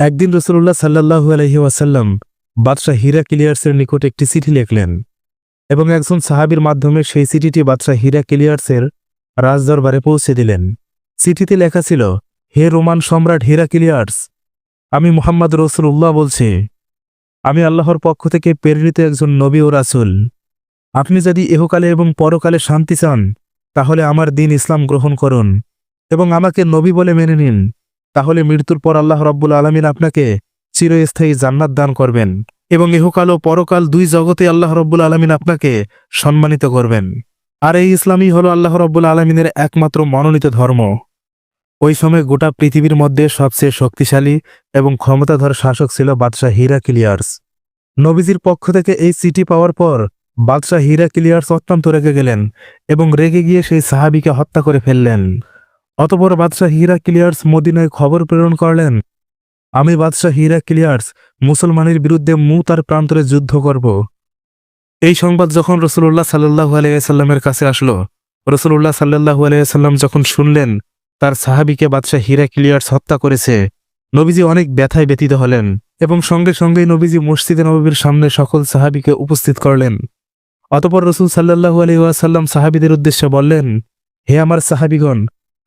একদিন রসুল্লাহ সাল্লাহু আলহি ওয়াসাল্লাম বাদশাহ হীরা ক্লিয়ার্সের নিকট একটি চিঠি লিখলেন এবং একজন সাহাবীর মাধ্যমে সেই চিঠিটি বাদশাহ হীরা ক্লিয়ার্সের রাজদরবারে পৌঁছে দিলেন। চিঠিতে লেখা ছিল, হে রোমান সম্রাট হীরা ক্লিয়ার্স, আমি মোহাম্মদ রসুল্লাহ বলছি, আমি আল্লাহর পক্ষ থেকে প্রেরিত একজন নবী ও রাসুল। আপনি যদি এহকালে এবং পরকালে শান্তি চান, তাহলে আমার দিন ইসলাম গ্রহণ করুন এবং আমাকে নবী বলে মেনে নিন। তাহলে মৃত্যুর পর আল্লাহ রব্বুল আলমিন আপনাকে চিরস্থায়ী জান্নাত দান করবেন এবং ইহকাল ও পরকাল দুই জগতে আল্লাহ রব্বুল আলমিন আপনাকে সম্মানিত করবেন। আর এই ইসলামই হল আল্লাহ রব্বুল আলমিনের একমাত্র মনোনীত ধর্ম। ওই সময় গোটা পৃথিবীর মধ্যে সবচেয়ে শক্তিশালী এবং ক্ষমতাধর শাসক ছিল বাদশাহ হীরা ক্লিয়ার্স নবীজির পক্ষ থেকে এই চিঠি পাওয়ার পর বাদশাহ হীরা ক্লিয়ার্স অত্যন্ত রেগে গেলেন এবং রেগে গিয়ে সেই সাহাবিকে হত্যা করে ফেললেন। অতপর বাদশাহ হীরা ক্লিয়ার্স মদিনায় খবর প্রেরণ করলেন, আমি বাদশাহ হিরা ক্লিয়ার্স মুসলমানের বিরুদ্ধে মু তার প্রান্তরে যুদ্ধ করব। এই সংবাদ যখন রসুল্লাহ সাল্লাহু আলাইসাল্লামের কাছে আসলো রসুল্লাহ সাল্লাহু আলাইসাল্লাম যখন শুনলেন, তার সাহাবিকে বাদশাহ হিরা ক্লিয়ার্স হত্যা করেছে, নবীজি অনেক ব্যথায় ব্যতীত হলেন এবং সঙ্গে সঙ্গেই নবীজি মসজিদে নবীর সামনে সকল সাহাবিকে উপস্থিত করলেন। অতপর রসুল সাল্লাহু আলহিহাসাল্লাম সাহাবিদের উদ্দেশ্যে বললেন, হে আমার সাহাবিগণ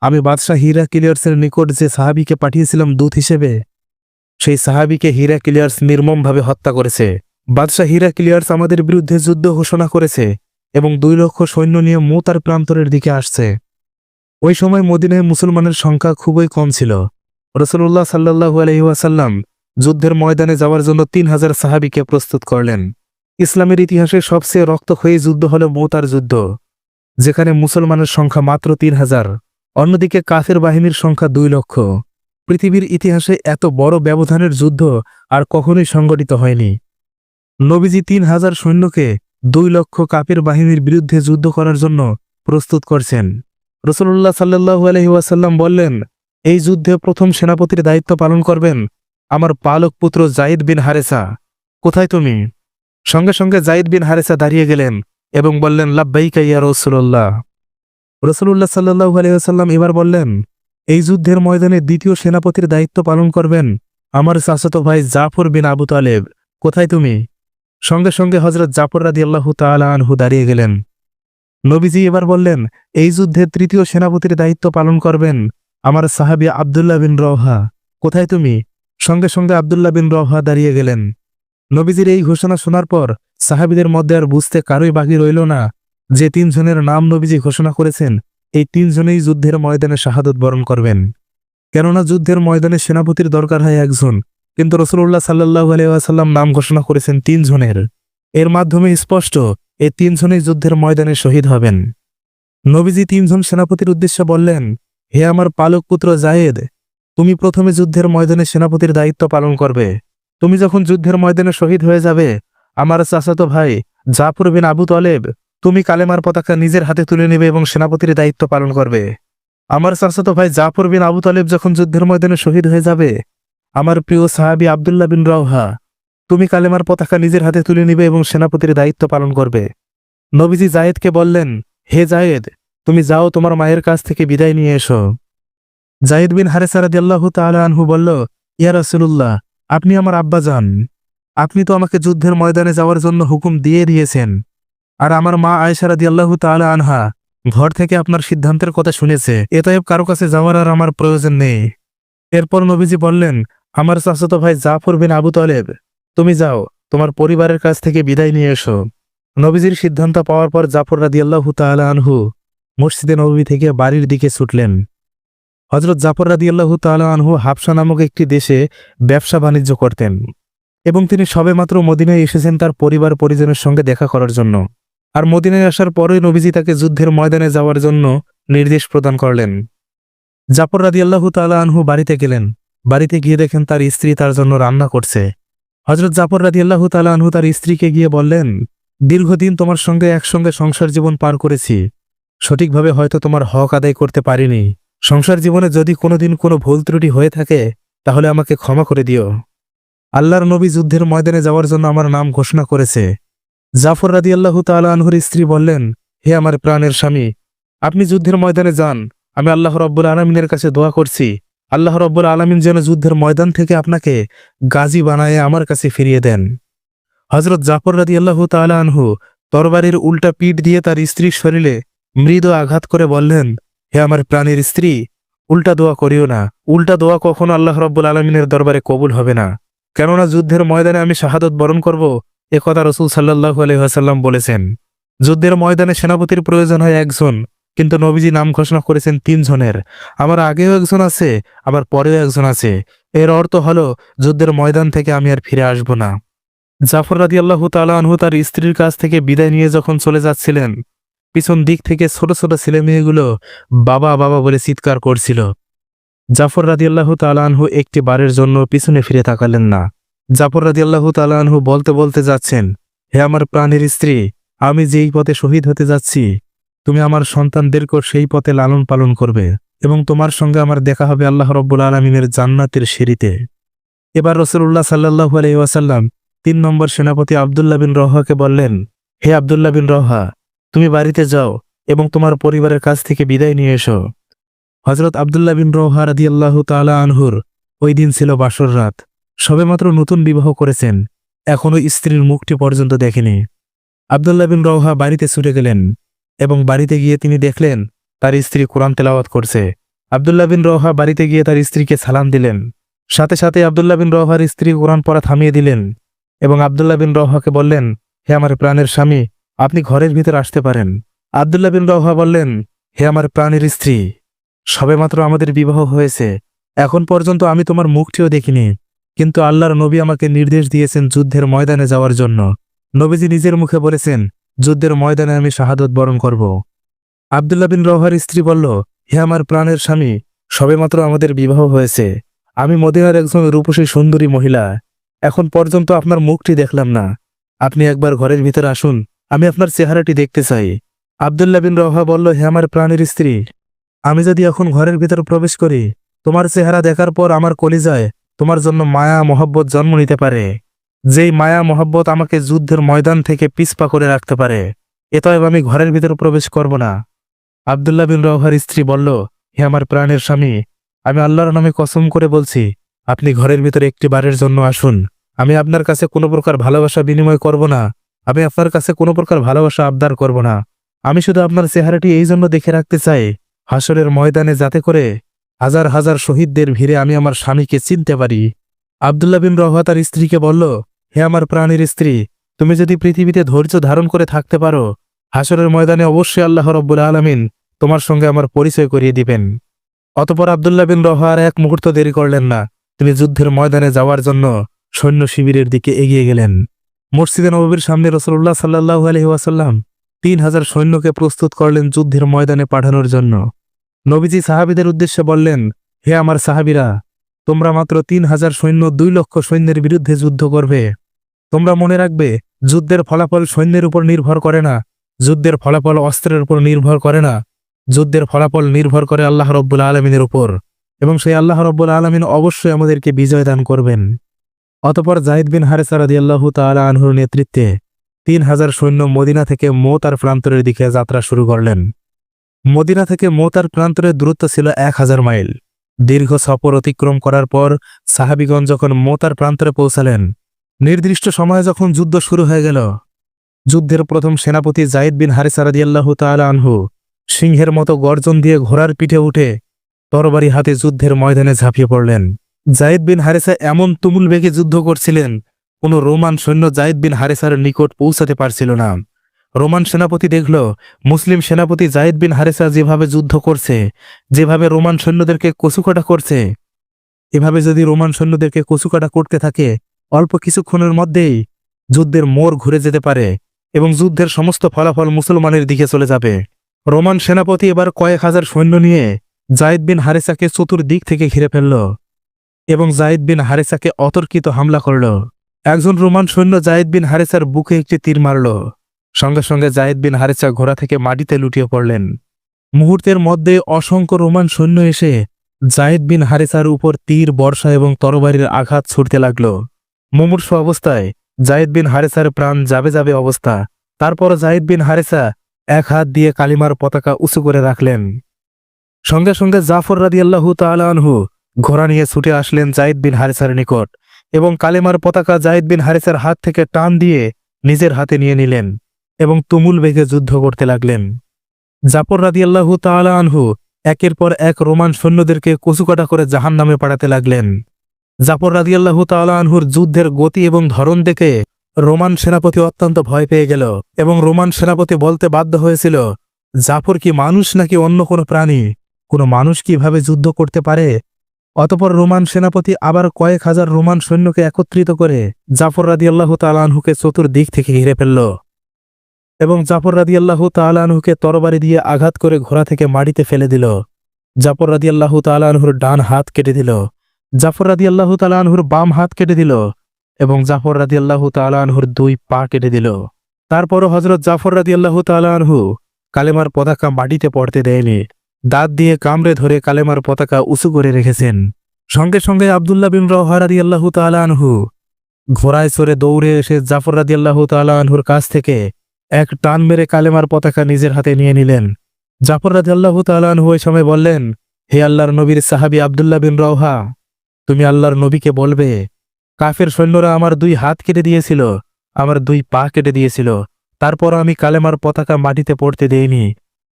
আমি বাদশাহ হীরা ক্লিয়ার্সের নিকট যে সাহাবিকে পাঠিয়েছিলাম দূত হিসেবে, সেই সাহাবিকে হীরা ক্লিয়ার্স নির্মমভাবে হত্যা করেছে। বাদশাহ হীরা ক্লিয়ার্স আমাদের বিরুদ্ধে যুদ্ধ ঘোষণা করেছে এবং দুই লক্ষ সৈন্য নিয়ে মোতার প্রান্তরের দিকে আসছে। ওই সময় মদিনায় মুসলমানের সংখ্যা খুবই কম ছিল। রসুল্লাহ সাল্লাহু আলহিহাসাল্লাম যুদ্ধের ময়দানে যাওয়ার জন্য তিন হাজার সাহাবিকে প্রস্তুত করলেন। ইসলামের ইতিহাসে সবচেয়ে রক্তক্ষয়ী যুদ্ধ হল মৌতার যুদ্ধ, যেখানে মুসলমানের সংখ্যা মাত্র তিন হাজার। অন্যদিকে কাফের বাহিনীর সংখ্যা দুই লক্ষ। পৃথিবীর ইতিহাসে এত বড় ব্যবধানের যুদ্ধ আর কখনোই সংগঠিত হয়নি। নবীজি তিন হাজার সৈন্যকে দুই লক্ষ কাপের বাহিনীর বিরুদ্ধে যুদ্ধ করার জন্য প্রস্তুত করছেন। রসুল্লাহ সাল্লু আলহিউসাল্লাম বললেন, এই যুদ্ধে প্রথম সেনাপতির দায়িত্ব পালন করবেন আমার পালক পুত্র জাইদ বিন হারেসা। কোথায় তুমি? সঙ্গে সঙ্গে জাইদ বিন হারেসা দাঁড়িয়ে গেলেন এবং বললেন, লাব্বাইকা ইয়া রসুল্লাহ রসুল্লাহ সাল্লু আলহিহাসাল্লাম এবার বললেন, এই যুদ্ধের ময়দানে দ্বিতীয় সেনাপতির দায়িত্ব পালন করবেন আমার চাচাতো ভাই জাফর বিন আবু তালেব। কোথায় তুমি? সঙ্গে সঙ্গে হজরত জাফর রাদি আল্লাহ আনহু দাঁড়িয়ে গেলেন। নবীজি এবার বললেন, এই যুদ্ধে তৃতীয় সেনাপতির দায়িত্ব পালন করবেন আমার সাহাবি আবদুল্লাহ বিন রওহা। কোথায় তুমি? সঙ্গে সঙ্গে আবদুল্লাহ বিন রহা দাঁড়িয়ে গেলেন। নবীজির এই ঘোষণা শোনার পর সাহাবিদের মধ্যে আর বুঝতে কারোই বাকি রইল না। যে তিনজনের নাম নবীজি ঘোষণা করেছেন, এই তিনজনেই যুদ্ধের ময়দানে শাহাদত বরণ করবেন। কেননা যুদ্ধের ময়দানে সেনাপতির দরকার হয় একজন, কিন্তু রসুল্লাহ সাল্লাহ আলিয়াসাল্লাম নাম ঘোষণা করেছেন তিনজনের। এর মাধ্যমে স্পষ্ট, এই তিনজনেই যুদ্ধের ময়দানে শহীদ হবেন। নবীজি তিনজন সেনাপতির উদ্দেশ্যে বললেন, হে আমার পালক পুত্র জায়েদ, তুমি প্রথমে যুদ্ধের ময়দানে সেনাপতির দায়িত্ব পালন করবে। তুমি যখন যুদ্ধের ময়দানে শহীদ হয়ে যাবে, আমার চাচাতো ভাই জাফর বিন আবু তলেব তুমি কালেমার পতাকা নিজের হাতে তুলে নেবে এবং সেনাপতির দায়িত্ব পালন করবে। আমার চাচাতো ভাই জাফর বিন আবু তালেব যখন যুদ্ধের ময়দানে শহীদ হয়ে যাবে, আমার প্রিয় সাহাবি আবদুল্লাহ বিন রওহা তুমি কালেমার পতাকা নিজের হাতে তুলে নিবে এবং সেনাপতির দায়িত্ব পালন করবে। নবীজি জায়েদকে বললেন, হে জায়েদ, তুমি যাও তোমার মায়ের কাছ থেকে বিদায় নিয়ে এসো। জায়েদ বিন হারেসারাদি আল্লাহ তালা আনহু বলল, ইয়া রসুল্লাহ আপনি আমার আব্বা যান আপনি তো আমাকে যুদ্ধের ময়দানে যাওয়ার জন্য হুকুম দিয়ে দিয়েছেন। আর আমার মা আয়সারাদি আল্লাহ তালা আনহা ঘর থেকে আপনার সিদ্ধান্তের কথা শুনেছে। এতএব কারও কাছে যাওয়ার আর আমার প্রয়োজন নেই। এরপর নবীজি বললেন, আমার চাচাতো ভাই জাফর বিন আবু তলেব, তুমি যাও, তোমার পরিবারের কাছ থেকে বিদায় নিয়ে এসো। নবীজির সিদ্ধান্ত পাওয়ার পর জাফর রাদি আল্লাহ তালা আনহু মসজিদে নবী থেকে বাড়ির দিকে ছুটলেন। হজরত জাফর রাদি আল্লাহ তালা আনহু হাফসা নামক একটি দেশে ব্যবসা বাণিজ্য করতেন এবং তিনি সবেমাত্র মদিনায় এসেছেন তার পরিবার পরিজনের সঙ্গে দেখা করার জন্য। আর মদিনায় আসার পরই নবীজি তাকে যুদ্ধের ময়দানে যাওয়ার জন্য নির্দেশ প্রদান করলেন। জাফর রাদি আল্লাহ তালা আনহু বাড়িতে গেলেন। বাড়িতে গিয়ে দেখেন তার স্ত্রী তার জন্য রান্না করছে। হজরত জাফর রাদি আল্লাহ তালা আনহু তার স্ত্রীকে গিয়ে বললেন, দীর্ঘদিন তোমার সঙ্গে একসঙ্গে সংসার জীবন পার করেছি। সঠিকভাবে হয়তো তোমার হক আদায় করতে পারিনি। সংসার জীবনে যদি কোনোদিন কোনো ভুল ত্রুটি হয়ে থাকে, তাহলে আমাকে ক্ষমা করে দিও। আল্লাহর নবী যুদ্ধের ময়দানে যাওয়ার জন্য আমার নাম ঘোষণা করেছে। জাফর রাদি আল্লাহ তালা আনহুর স্ত্রী বললেন, হে আমার প্রাণের স্বামী, আপনি যুদ্ধের ময়দানে যান। আমি আল্লাহ রব্বুল আলমিনের কাছে দোয়া করছি। আল্লাহ রব্বুল আলমিন যেন যুদ্ধের ময়দান থেকে আপনাকে গাজী বানায় আমার কাছে ফিরিয়ে দেন। হজরত জাফর রাদি আল্লাহ তালা আনহু তরবারির উল্টা পিঠ দিয়ে তার স্ত্রীর শরীরে মৃদু আঘাত করে বললেন, হে আমার প্রাণের স্ত্রী, উল্টা দোয়া করিও না। উল্টা দোয়া কখনো আল্লাহ রব্বুল আলমিনের দরবারে কবুল হবে না। কেননা যুদ্ধের ময়দানে আমি শাহাদত বরণ করব এ কথা রসুল সাল্লাহ আলহাসাল্লাম বলেছেন, যুদ্ধের ময়দানে সেনাপতির প্রয়োজন হয় একজন, কিন্তু নবীজি নাম ঘোষণা করেছেন তিনজনের। আমার আগেও একজন আছে, আবার পরেও একজন আছে। এর অর্থ হলো, যুদ্ধের ময়দান থেকে আমি আর ফিরে আসব না। জাফর রাদি আল্লাহ তালাহু তার স্ত্রীর কাছ থেকে বিদায় নিয়ে যখন চলে যাচ্ছিলেন, পিছন দিক থেকে ছোট ছোট ছেলে মেয়েগুলো বাবা বাবা বলে চিৎকার করছিল। জাফর রাদি আল্লাহ তালাহু একটি বারের জন্য পিছনে ফিরে তাকালেন না। জাফর রাদি আল্লাহ তালাহু বলতে বলতে যাচ্ছেন, হে আমার প্রাণের স্ত্রী, আমি যেই পথে শহীদ হতে যাচ্ছি, তুমি আমার সন্তানদেরকেও সেই পথে লালন পালন করবে এবং তোমার সঙ্গে আমার দেখা হবে আল্লাহ রব্বুল আলমিনের জান্নাতের সিঁড়িতে। এবার রসুল্লাহ সাল্লাহু আলহিহাসাল্লাম তিন নম্বর সেনাপতি আবদুল্লাহ বিন রহাকে বললেন, হে আবদুল্লাহ বিন রহা তুমি বাড়িতে যাও এবং তোমার পরিবারের কাছ থেকে বিদায় নিয়ে এসো। হজরত আবদুল্লাহ বিন রহা রাদি আল্লাহ তালা আনহুর ওই দিন ছিল বাসর রাত। সবেমাত্র নতুন বিবাহ করেছেন এখনও স্ত্রীর মুখটি পর্যন্ত দেখেনি। আবদুল্লাহ বিন রওহা বাড়িতে ছুটে গেলেন এবং বাড়িতে গিয়ে তিনি দেখলেন তার স্ত্রী কোরআন তেলাওয়াত করছে। আবদুল্লাহ বিন রওহা বাড়িতে গিয়ে তার স্ত্রীকে সালাম দিলেন। সাথে সাথে আবদুল্লাহ বিন রওহার স্ত্রী কোরআন পড়া থামিয়ে দিলেন এবং আবদুল্লাহ বিন রওহাকে বললেন, হে আমার প্রাণের স্বামী, আপনি ঘরের ভিতর আসতে পারেন। আবদুল্লাহ বিন রওহা বললেন, হে আমার প্রাণের স্ত্রী, সবেমাত্র আমাদের বিবাহ হয়েছে। এখন পর্যন্ত আমি তোমার মুখটিও দেখিনি। কিন্তু আল্লাহর নবী আমাকে নির্দেশ দিয়েছেন যুদ্ধের ময়দানে যাওয়ার জন্য। নবীজি নিজের মুখে বলেছেন, যুদ্ধের ময়দানে আমি শাহাদত বরণ করব। আবদুল্লাহ বিন রওহার স্ত্রী বলল, হে আমার প্রাণের স্বামী, সবেমাত্র আমাদের বিবাহ হয়েছে। আমি মদিনার একজন রূপসী সুন্দরী মহিলা। এখন পর্যন্ত আপনার মুখটি দেখলাম না। আপনি একবার ঘরের ভিতরে আসুন, আমি আপনার চেহারাটি দেখতে চাই। আবদুল্লাহ বিন রওহা বলল, হে আমার প্রাণের স্ত্রী, আমি যদি এখন ঘরের ভিতর প্রবেশ করি, তোমার চেহারা দেখার পর আমার কলিজায় তোমার জন্য মায়া, মহব্বত জন্ম নিতে পারে। যেই মায়া, মহব্বত আমাকে যুদ্ধের ময়দান থেকে পিছপা করে রাখতে পারে। এতএব আমি ঘরের ভিতরে প্রবেশ করব না। আবদুল্লাহ বিন রওহার স্ত্রী বলল, হে আমার প্রাণের স্বামী, আমি আল্লাহর নামে কসম করে বলছি, আপনি ঘরের ভিতরে একটি বারের জন্য আসুন। আমি আপনার কাছে কোনো প্রকার ভালোবাসা বিনিময় করব না। আমি আপনার কাছে কোনো প্রকার ভালোবাসা আবদার করব না। আমি শুধু আপনার চেহারাটি এই জন্য দেখে রাখতে চাই, হাসরের ময়দানে যাতে করে হাজার হাজার শহীদদের ভিড়ে আমি আমার স্বামীকে চিনতে পারি। আবদুল্লাহ বিন রহা তার স্ত্রীকে বলল, হে আমার প্রাণীর স্ত্রী, তুমি যদি পৃথিবীতে ধৈর্য ধারণ করে থাকতে পারো হাসরের ময়দানে অবশ্যই আল্লাহ রব্বুল আলমিন তোমার সঙ্গে আমার পরিচয় করিয়ে দিবেন। অতপর আবদুল্লাহ বিন রহা আর এক মুহূর্ত দেরি করলেন না। তিনি যুদ্ধের ময়দানে যাওয়ার জন্য সৈন্য শিবিরের দিকে এগিয়ে গেলেন। মসজিদে নবীর সামনে রসুল্লাহ সাল্লাহু আলহি ওয়াসাল্লাম তিন হাজার সৈন্যকে প্রস্তুত করলেন যুদ্ধের ময়দানে পাঠানোর জন্য। নবীজি সাহাবিদের উদ্দেশ্যে বললেন, হে আমার সাহাবিরা, তোমরা মাত্র তিন হাজার সৈন্য দুই লক্ষ সৈন্যের বিরুদ্ধে যুদ্ধ করবে। তোমরা মনে রাখবে, যুদ্ধের ফলাফল সৈন্যের উপর নির্ভর করে না, যুদ্ধের ফলাফল অস্ত্রের উপর নির্ভর করে না, যুদ্ধের ফলাফল নির্ভর করে আল্লাহ রব্বুল আলমিনের উপর, এবং সেই আল্লাহ রব্বুল আলমিন অবশ্যই আমাদেরকে বিজয় দান করবেন। অতপর জাহিদ বিন হারেসা রাদি আল্লাহ তালা আনহুর নেতৃত্বে তিন হাজার সৈন্য মদিনা থেকে মোতার প্রান্তরের দিকে যাত্রা শুরু করলেন। মদিনা থেকে মোতার প্রান্তরের দূরত্ব ছিল এক হাজার মাইল। দীর্ঘ সফর অতিক্রম করার পর সাহাবিগঞ্জ যখন মোতার প্রান্তরে পৌঁছালেন, নির্দিষ্ট সময়ে যখন যুদ্ধ শুরু হয়ে গেল, যুদ্ধের প্রথম সেনাপতি জাইদ বিন হারিসা রাদিয়াল্লাহু তাআলা আনহু সিংহের মতো গর্জন দিয়ে ঘোড়ার পিঠে উঠে তরবারি হাতে যুদ্ধের ময়দানে ঝাঁপিয়ে পড়লেন। জাইদ বিন হারিসা এমন তুমুল বেগে যুদ্ধ করছিলেন, কোনো রোমান সৈন্য জাইদ বিন হারিসার নিকট পৌঁছাতে পারছিল না। রোমান সেনাপতি দেখল, মুসলিম সেনাপতি জাইদ বিন হারেসা যেভাবে যুদ্ধ করছে, যেভাবে রোমান সৈন্যদেরকে কচুকাটা করছে, এভাবে যদি রোমান সৈন্যদেরকে কচুকাটা করতে থাকে, অল্প কিছুক্ষণের মধ্যেই যুদ্ধের মোড় ঘুরে যেতে পারে এবং যুদ্ধের সমস্ত ফলাফল মুসলমানের দিকে চলে যাবে। রোমান সেনাপতি এবার কয়েক হাজার সৈন্য নিয়ে জাইদ বিন হারেসাকে চতুর্দিক থেকে ঘিরে ফেলল এবং জাইদ বিন হারেসাকে অতর্কিত হামলা করল। একজন রোমান সৈন্য জাইদ বিন হারেসার বুকে একটি তীর মারল। সঙ্গে সঙ্গে জায়েদ বিন হারেসা ঘোড়া থেকে মাটিতে লুটিয়ে পড়লেন। মুহূর্তের মধ্যে অসংখ্য রোমান সৈন্য এসে জায়েদ বিন হারেসার উপর তীর, বর্ষা এবং তরবারির আঘাত ছুটতে লাগল। মুমূর্ষ অবস্থায় জায়েদ বিন হারেসার প্রাণ যাবে যাবে অবস্থা। তারপর জায়েদ বিন হারেসা এক হাত দিয়ে কালিমার পতাকা উঁচু করে রাখলেন। সঙ্গে সঙ্গে জাফর রাদিয়াল্লাহু তাআলা আনহু ঘোড়া নিয়ে ছুটে আসলেন জাইদ বিন হারিসার নিকট এবং কালিমার পতাকা জাইদ বিন হারিসার হাত থেকে টান দিয়ে নিজের হাতে নিয়ে নিলেন। এবং তুমুল বেগে যুদ্ধ করতে লাগলেন। জাফর রাদিয়াল্লাহু তাআলা আনহু একের পর এক রোমান সৈন্যদেরকে কচুকাটা করে জাহান নামে পাঠাতে লাগলেন। জাফর রাদিয়াল্লাহু তাআলা আনহুর যুদ্ধের গতি এবং ধরন দেখে রোমান সেনাপতি অত্যন্ত ভয় পেয়ে গেল এবং রোমান সেনাপতি বলতে বাধ্য হয়েছিল, জাফর কি মানুষ নাকি অন্য কোনো প্রাণী? কোনো মানুষ কীভাবে যুদ্ধ করতে পারে? অতপর রোমান সেনাপতি আবার কয়েক হাজার রোমান সৈন্যকে একত্রিত করে জাফর রাদিয়াল্লাহ তালানহুকে চতুর্দিক থেকে ঘিরে ফেলল। এবং জাফর রাদিয়াল্লাহু তালানহুকে তরবারি দিয়ে আঘাত করে ঘোড়া থেকে মাটিতে ফেলে দিল। জাফর রাদিয়াল্লাহু তালানহুর ডান হাত কেটে দিল। জাফর রাদিয়াল্লাহু তালানহুর বাম হাত কেটে দিল এবং জাফর রাদিয়াল্লাহু তালানহুর দুই পা কেটে দিল। তারপরও হজরত জাফর রাদিয়াল্লাহু তালানহু কালেমার পতাকা মাটিতে পড়তে দেয়নি। দাঁত দিয়ে কামড়ে ধরে কালেমার পতাকা উঁচু করে রেখেছেন। সঙ্গে সঙ্গে আবদুল্লাহ বিন রওহা রাদিয়াল্লাহু তালানহু ঘোড়ায় চড়ে দৌড়ে এসে জাফর রাদিয়াল্লাহু তালানহুর কাছ থেকে এক টান মেরে কালেমার পতাকা নিজের হাতে নিয়ে নিলেন। জাফর রাদিয়াল্লাহু তালানহু ওই সময় বললেন, হে আল্লাহর নবীর সাহাবী আবদুল্লাহ বিন রওহা, তুমি আল্লাহর নবীকে বলবে, কাফের সৈন্যরা আমার দুই হাত কেটে দিয়েছিল, আমার দুই পা কেটে দিয়েছিল, তারপর আমি কালেমার পতাকা মাটিতে পড়তে দেইনি।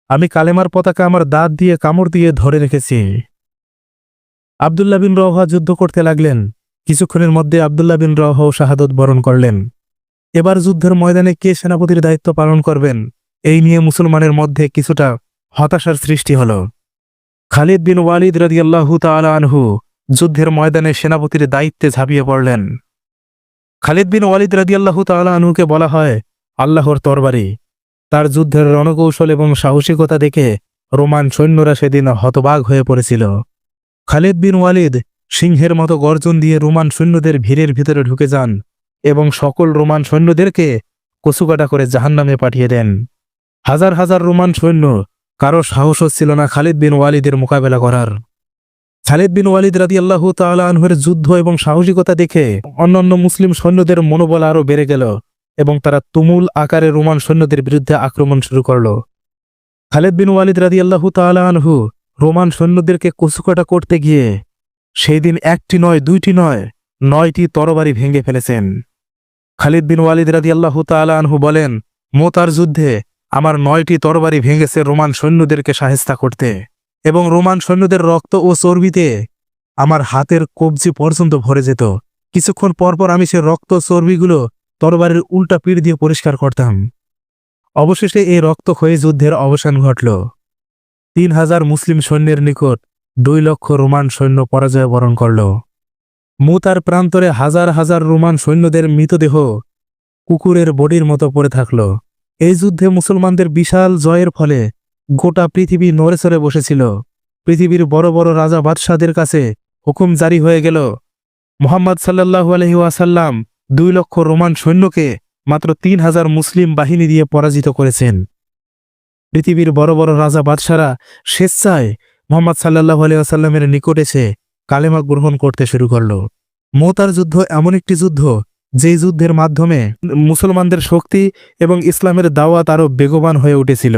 আমি কালেমার পতাকা আমার দাঁত দিয়ে কামড় দিয়ে ধরে রেখেছি। আবদুল্লাহ বিন রওহা যুদ্ধ করতে লাগলেন। কিছুক্ষণের মধ্যে আবদুল্লাহ বিন রওহাও শাহাদত বরণ করলেন। এবার যুদ্ধের ময়দানে কে সেনাপতির দায়িত্ব পালন করবেন? এই নিয়ে মুসলমানের মধ্যে কিছুটা হতাশার সৃষ্টি হল। খালিদ বিন ওয়ালিদ রাদিয়াল্লাহু তাআলা আনহু যুদ্ধের ময়দানে সেনাপতির দায়িত্বে ঝাঁপিয়ে পড়লেন। খালিদ বিন ওয়ালিদ রাদিয়াল্লাহু তাআলা আনহুকে বলা হয় আল্লাহর তরবারি। তার যুদ্ধের রণকৌশল এবং সাহসিকতা দেখে রোমান সৈন্যরা সেদিন হতবাগ হয়ে পড়েছিল। খালিদ বিন ওয়ালিদ সিংহের মতো গর্জন দিয়ে রোমান সৈন্যদের ভিড়ের ভিতরে ঢুকে যান। এবং সকল রোমান সৈন্যদেরকে কচুকাটা করে জাহান্নামে পাঠিয়ে দেন। হাজার হাজার রোমান সৈন্য কারও সাহস হচ্ছিল না খালিদ বিন ওয়ালিদের মোকাবেলা করার। খালিদ বিন ওয়ালিদ রাদি আল্লাহ আনহুর যুদ্ধ এবং সাহসিকতা দেখে অন্যান্য মুসলিম সৈন্যদের মনোবল আরও বেড়ে গেল এবং তারা তুমুল আকারে রোমান সৈন্যদের বিরুদ্ধে আক্রমণ শুরু করল। খালেদ বিন ওয়ালিদ রাদি আল্লাহ আনহু রোমান সৈন্যদেরকে কচুকাটা করতে গিয়ে সেই দিন একটি নয়, দুইটি নয়, নয়টি তরবারি ভেঙে ফেলেছেন। খালিদ বিন ওয়ালিদ রাদি আল্লাহ আনহু বলেন মোতার যুদ্ধে আমার নয়টি তরবারি ভেঙেছে রোমান সৈন্যদেরকে সাহেস্তা করতে এবং রোমান সৈন্যদের রক্ত ও চর্বিতে আমার হাতের কবজি পর্যন্ত ভরে যেত। কিছুক্ষণ পরপর আমি সে রক্ত চর্বিগুলো তরবারের উল্টা পিঠ দিয়ে পরিষ্কার করতাম। অবশেষে এই রক্তক্ষয়ী যুদ্ধের অবসান ঘটল। তিন হাজার মুসলিম সৈন্যের নিকট দুই লক্ষ রোমান সৈন্য পরাজয় বরণ করল। মুতার প্রান্তরে হাজার হাজার রোমান সৈন্যদের মৃতদেহ কুকুরের বডির মতো পড়ে থাকল। এই যুদ্ধে মুসলমানদের বিশাল জয়ের ফলে গোটা পৃথিবী নড়েচড়ে বসেছিল। পৃথিবীর বড় বড় রাজা বাদশাদের কাছে হুকুম জারি হয়ে গেল। মোহাম্মদ সাল্লাহু আলহি ওয়াসাল্লাম দুই লক্ষ রোমান সৈন্যকে মাত্র তিন হাজার মুসলিম বাহিনী দিয়ে পরাজিত করেছেন। পৃথিবীর বড় বড় রাজা বাদশারা স্বেচ্ছায় মোহাম্মদ সাল্লাহ আলিয়াসাল্লামের নিকট এসে কালেমা গ্রহণ করতে শুরু করল। মোতার যুদ্ধ এমন একটি যুদ্ধ, যেই যুদ্ধের মাধ্যমে মুসলমানদের শক্তি এবং ইসলামের দাওয়াত আরও বেগবান হয়ে উঠেছিল।